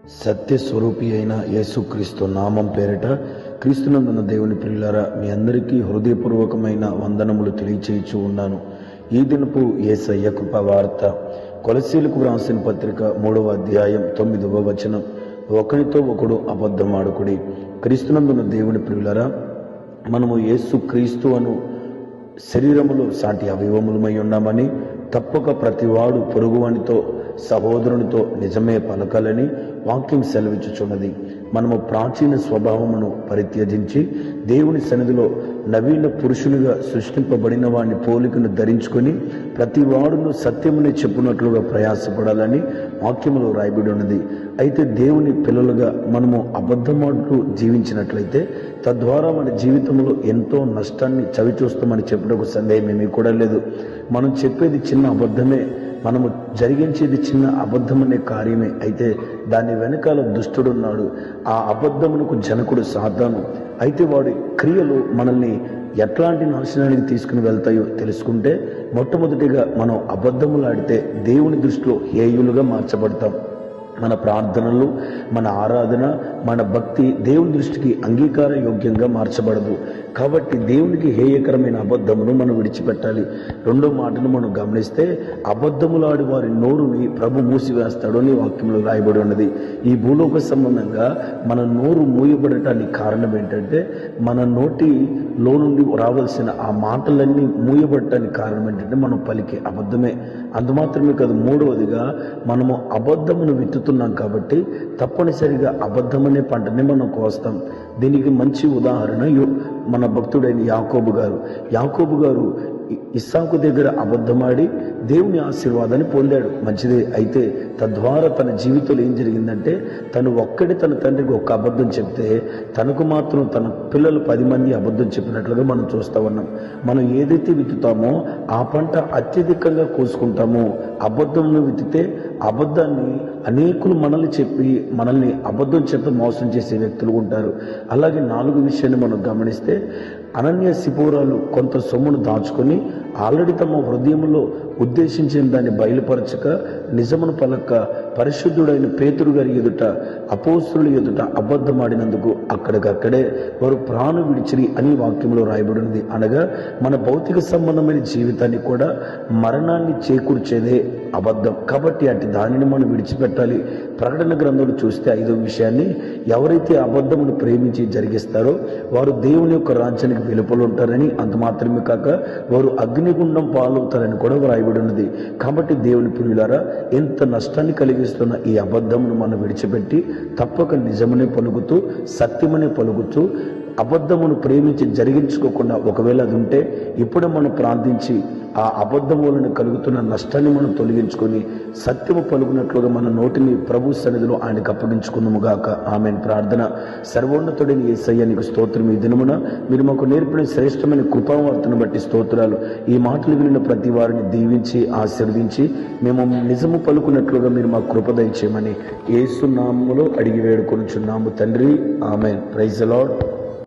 సత్య స్వరూపి అయిన యేసుక్రీస్తు నామం పేరిట క్రీస్తునందున దేవుని ప్రియులారా మీ అందరికీ హృదయపూర్వకమైన వందనములు తెలియచేయచ్చు ఉన్నాను. ఈ దినపు ఏసయ్య కృప వార్త కొలసీలకు వ్రాసిన పత్రిక మూడవ అధ్యాయం తొమ్మిదవ వచనం. ఒకరితో ఒకడు అబద్ధమాడుకుడి క్రీస్తునందున దేవుని ప్రియులారా మనము యేసు క్రీస్తు అను శరీరములో సాటి అవయవములమై ఉన్నామని తప్పక ప్రతివాడు పొరుగువానితో సహోదరునితో నిజమే పలకాలని వాక్యం సెలవిచ్చుచున్నది. మనము ప్రాచీన స్వభావమును పరిత్యజించి దేవుని సన్నిధిలో నవీన పురుషునిగా సృష్టింపబడిన వాడిని పోలికను ధరించుకొని ప్రతి వాడును సత్యమునే చెప్పునట్లుగా ప్రయాసపడాలని వాక్యములో రాయబడి ఉన్నది. అయితే దేవుని పిల్లలుగా మనము అబద్ధమాడుతూ జీవించినట్లయితే తద్వారా మన జీవితంలో ఎంతో నష్టాన్ని చవిచూస్తామని చెప్పడానికి సందేహం ఏమీ కూడా లేదు. మనం చెప్పేది చిన్న అబద్ధమే. మనము జరిగించేది చిన్న అబద్ధమనే కార్యమే. అయితే దాని వెనకాల దుష్టుడున్నాడు. ఆ అబద్ధమునకు జనకుడు సాధాను. అయితే వాడి క్రియలు మనల్ని ఎట్లాంటి నాశనానికి తీసుకుని వెళ్తాయో తెలుసుకుంటే మొట్టమొదటిగా మనం అబద్ధములాడితే దేవుని దృష్టిలో హేయులుగా మార్చబడతాం. మన ప్రార్థనలు మన ఆరాధన మన భక్తి దేవుని దృష్టికి అంగీకార యోగ్యంగా మార్చబడదు. కాబట్టి దేవునికి హేయకరమైన అబద్ధమును మనం విడిచిపెట్టాలి. రెండో మాటను మనం గమనిస్తే అబద్ధములాడి వారి నోరుని ప్రభు మూసివేస్తాడు అని వాక్యంలో రాయబడి ఉన్నది. ఈ భూలోక సంబంధంగా మన నోరు మూయబడటానికి కారణం ఏంటంటే మన నోటి లో నుండి రావాల్సిన ఆ మాటలన్నీ మూయబడటానికి కారణం ఏంటంటే మనం పలికే అబద్ధమే. అందుమాత్రమే కాదు మూడవదిగా మనము అబద్ధమును విత్తుతున్నాం కాబట్టి తప్పనిసరిగా అబద్ధమనే పంటని మనం కోస్తాం. దీనికి మంచి ఉదాహరణ మన మన భక్తుడైన యాకోబు గారు. యాకోబు గారు ఇస్సాకు దగ్గర అబద్ధమాడి దేవుని ఆశీర్వాదాన్ని పొందాడు. మంచిదే. అయితే తద్వారా తన జీవితంలో ఏం జరిగిందంటే తను ఒక్కడి తన తండ్రికి ఒక్క అబద్ధం చెప్తే తనకు మాత్రం తన పిల్లలు పది మంది అబద్ధం చెప్పినట్లుగా మనం చూస్తా ఉన్నాం. మనం ఏదైతే విత్తుతామో ఆ పంట అత్యధికంగా కోసుకుంటామో అబద్ధంను విత్తితే అబద్ధాన్ని అనేకులు మనల్ని చెప్పి మనల్ని అబద్ధం చెప్పి మోసం చేసే వ్యక్తులు ఉంటారు. అలాగే నాలుగు విషయాన్ని మనం గమనిస్తే అనన్య సిపోరాలు కొంత సొమ్మును దాచుకొని ఆల్రెడీ తమ హృదయంలో ఉద్దేశించిన దాన్ని బయలుపరచక నిజమును పలక్క పరిశుద్ధుడైన పేతురు గారి ఎదుట అపోస్తుల ఎదుట అబద్ధమాడినందుకు అక్కడికక్కడే వారు ప్రాణు విడిచిరి అని వాక్యంలో రాయబడినది. అనగా మన భౌతిక సంబంధమైన జీవితాన్ని కూడా మరణాన్ని చేకూర్చేదే అబద్ధం. కాబట్టి అటు దానిని మనం విడిచిపెట్టాలి. ప్రకటన గ్రంథంలో చూస్తే ఐదో విషయాన్ని ఎవరైతే అబద్ధమును ప్రేమించి జరిగిస్తారో వారు దేవుని యొక్క రాజ్యానికి వెలుపలు ఉంటారని అంత మాత్రమే కాక వారు అగ్నిగుండం పాలవుతారని కూడా వ్రాయబడి ఉన్నది కాబట్టి దేవుని ప్రియులారా ఎంత నష్టాన్ని కలిగిస్తున్న ఈ అబద్ధమును మనం విడిచిపెట్టి తప్పక నిజమనే పలుకుతూ సత్యమనే పలుకుతూ అబద్ధమును ప్రేమించి జరిగించుకోకుండా ఒకవేళ అది ఉంటే ఇప్పుడు మనం ప్రార్థించి ఆ అబద్ధం వలన కలుగుతున్న నష్టాన్ని మనం తొలగించుకొని సత్యము పలుకున్నట్లుగా మన నోటిని ప్రభు సన్నిధిలో ఆయనకు అప్పగించుకున్నాముగాక ఆమె ప్రార్థన. సర్వోన్నతుడిని ఏసయ్యానికి స్తోత్రం ఈ దినమున. మీరు మాకు నేర్పిన శ్రేష్టమైన కృపావార్తను బట్టి స్తోత్రాలు. ఈ మాటలు వినిన ప్రతి వారిని దీవించి ఆశీర్వదించి మేము నిజము పలుకున్నట్లుగా మీరు మా కృప దయచేయమని ఏసునామములో అడిగి వేడుకొనుచున్నాము తండ్రి. ఆమె ప్రైజ్ లార్డ్.